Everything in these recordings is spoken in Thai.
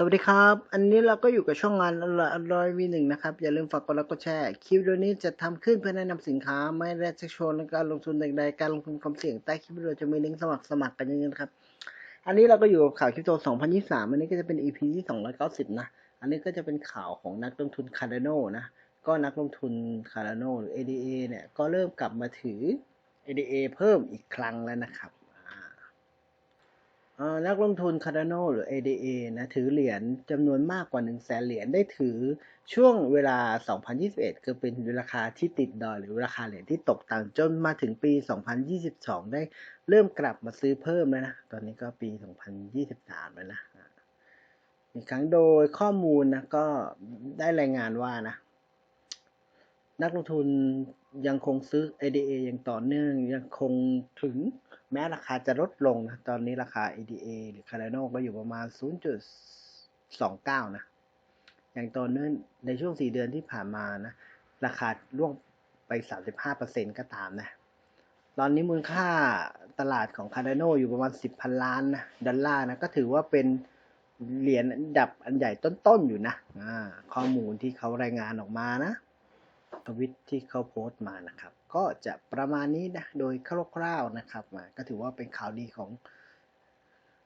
สวัสดีครับ อันนี้เราก็อยู่กับช่องงานอร่อยวีหนึ่งนะครับ อย่าลืมฝากกดไลค์กดแชร์ คลิปวิดีโอนี้จะทำขึ้นเพื่อแนะนำสินค้า ไม่ได้ชักชวนในการลงทุนใดๆการลงทุนความเสี่ยงใต้คลิปวิดีโอจะมีลิงก์สมัครสมัครกันเยอะๆนะครับ อันนี้เราก็อยู่กับข่าวคริปโต 2023 อันนี้ก็จะเป็น EP ที่ 290 นะ อันนี้ก็จะเป็นข่าวของนักลงทุน Cardano นะ ก็นักลงทุน Cardano หรือ ADA เนี่ย ก็เริ่มกลับมาถือ ADA เพิ่มอีกครั้งแล้วนะครับ นักลงทุน Cardano หรือ ADA นะถือเหรียญจำนวนมากกว่า 1 0 0 0 0แสนเหรียญได้ถือช่วงเวลา 2021 คือเป็นราคาที่ติดดอยหรือราคาเหรียญที่ตกต่ำจนมาถึงปี 2022 ได้เริ่มกลับมาซื้อเพิ่มแล้วนะ ตอนนี้ก็ปี 2023 แล้วนะอ่าอีกครั้งโดยข้อมูลนะก็ได้รายงานว่านะ นักลงทุนยังคงซื้อ ADA อย่างต่อเนื่องยังคงถึงแม้ราคาจะลดลงนะ ตอนนี้ราคา ADA หรือ Cardano ก็อยู่ประมาณ 0.29 นะ อย่างต่อเนื่องในช่วง 4 เดือนที่ผ่านมานะ ราคาร่วงไป 35%ก็ตามนะ ตอนนี้มูลค่าตลาดของ Cardano อยู่ประมาณ 10พันล้านนะดอลลาร์นะ ก็ถือว่าเป็นเหรียญอันดับอันใหญ่ต้นๆอยู่นะอ่าข้อมูลที่เขารายงานออกมานะ ทวิตที่เขาโพสต์มานะครับ ก็จะประมาณนี้นะ โดยคร่าวๆนะครับมาก็ถือว่าเป็นข่าวดีของ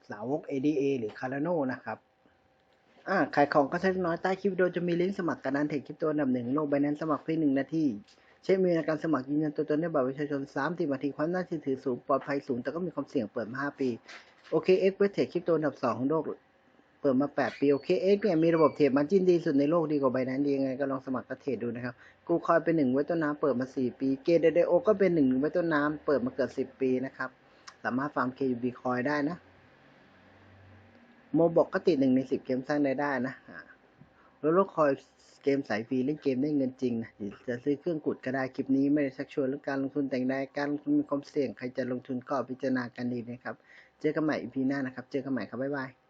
สาวก ADA หรือ Cardano นะครับอ่าขายของก็ใช้น้อยใต้คลิปวิดีโอจะมีลิงก์สมัครการนันเทรดคริปโตอันดับหนึ่งโลกใบนั้นสมัครเพียงหนึ่งนาทีใช้มือในการสมัครยืนยันตัวตนด้บัตรประชาชน3ามสิบนาทีความน่าเชื่อถือสูงปลอดภัยสูงแต่ก็มีความเสี่ยงเปิดมา5ปี โอเคเอ็กเวทเทรดคริปโตอันดับสองของโลก เปิดมา 8 ปี โอเคเอ็กเนี่ยมีระบบเทรดมาจินดีสุดในโลกดีกว่าไบนั้นดียังไงก็ลองสมัครก็เทรดดูนะครับ กูคอยเป็นหนึ่งไว้ต้นน้ำเปิดมา 4 ปีเกเดเดโอก็เป็นหนึ่งไว้ต้นน้ำเปิดมาเกือบ10 ปีนะครับ สามารถฟาร์ม KUB คอยได้นะโมบอกก็ติดหนึ่งในสิบเกมสร้างรายได้นะแล้วโลกคอยเกมสายฟรีเล่นเกมได้เงินจริงนะจะซื้อเครื่องกุดก็ได้คลิปนี้ไม่ได้ชักชวนเรื่องการลงทุนแต่งได้การลงทุนมีความเสี่ยงใครจะลงทุนก็พิจารณากันดีนะครับ เจอกันใหม่ EP หน้านะครับ เจอกันใหม่ครับบ๊ายบาย